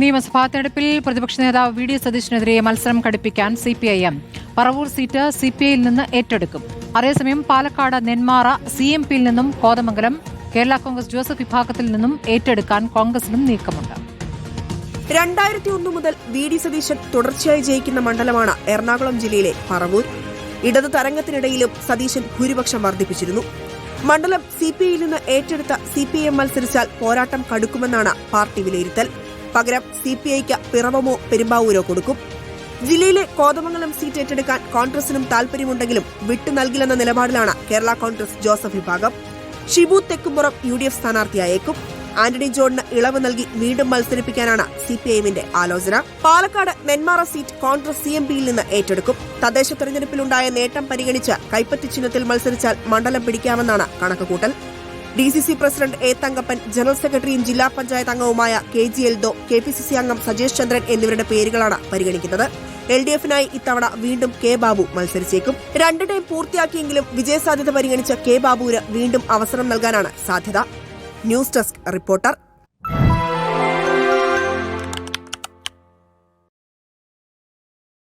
നിയമസഭാ തെരഞ്ഞെടുപ്പിൽ പ്രതിപക്ഷ നേതാവ് വി ഡി സതീശിനെതിരെ മത്സരം കടുപ്പിക്കാൻ C P I M. Paravur seat C P ഐയിൽ നിന്ന് ഏറ്റെടുക്കും. അതേസമയം പാലക്കാട് നെന്മാറ സി എം പിയിൽ നിന്നും കോതമംഗലം കേരള കോൺഗ്രസ് ജോസഫ് വിഭാഗത്തിൽ നിന്നും ഏറ്റെടുക്കാൻ കോൺഗ്രസിനും നീക്കമുണ്ട്. രണ്ടായിരത്തി ഒന്ന് മുതൽ വി ഡി സതീശൻ തുടർച്ചയായി ജയിക്കുന്ന മണ്ഡലമാണ് എറണാകുളം ജില്ലയിലെ പറവൂർ. ഇടതു തരംഗത്തിനിടയിലും സതീശൻ ഭൂരിപക്ഷം വർദ്ധിപ്പിച്ചിരുന്നു. മണ്ഡലം സി പി ഐയിൽ നിന്ന് ഏറ്റെടുത്ത സി പി എം മത്സരിച്ചാൽ പോരാട്ടം കടുക്കുമെന്നാണ് പാർട്ടി വിലയിരുത്തൽ. പകരം സി പി ഐക്ക് പിറവമോ പെരുമ്പാവൂരോ കൊടുക്കും. ജില്ലയിലെ കോതമംഗലം സീറ്റ് ഏറ്റെടുക്കാൻ കോൺഗ്രസിനും താൽപര്യമുണ്ടെങ്കിലും വിട്ടു നൽകില്ലെന്ന നിലപാടിലാണ് കേരള കോൺഗ്രസ് ജോസഫ് വിഭാഗം. Shibu Thekkumpuram U D F സ്ഥാനാർത്ഥിയായേക്കും. Antony ജോണിന് ഇളവ് നൽകി വീണ്ടും മത്സരിപ്പിക്കാനാണ് സി പി ഐഎമ്മിന്റെ ആലോചന. Palakkad Nenmara seat Congress C M പിയിൽ നിന്ന് ഏറ്റെടുക്കും. തദ്ദേശ തെരഞ്ഞെടുപ്പിലുണ്ടായ നേട്ടം പരിഗണിച്ച് കൈപ്പറ്റി ചിഹ്നത്തിൽ മത്സരിച്ചാൽ മണ്ഡലം പിടിക്കാമെന്നാണ് കണക്കുകൂട്ടൽ. D C C president A Thankappan general സെക്രട്ടറിയും ജില്ലാ പഞ്ചായത്ത് അംഗവുമായ K G Eldho K P C C അംഗം സജേഷ് ചന്ദ്രൻ എന്നിവരുടെ പേരുകളാണ് പരിഗണിക്കുന്നത്. എൽ ഡി എഫിനായി ഇത്തവണ വീണ്ടും കെ ബാബു മത്സരിച്ചേക്കും. രണ്ട് ടൈം പൂർത്തിയാക്കിയെങ്കിലും വിജയസാധ്യത പരിഗണിച്ച കെ ബാബുവിന് വീണ്ടും അവസരം നൽകാനാണ് സാധ്യത. News desk reporter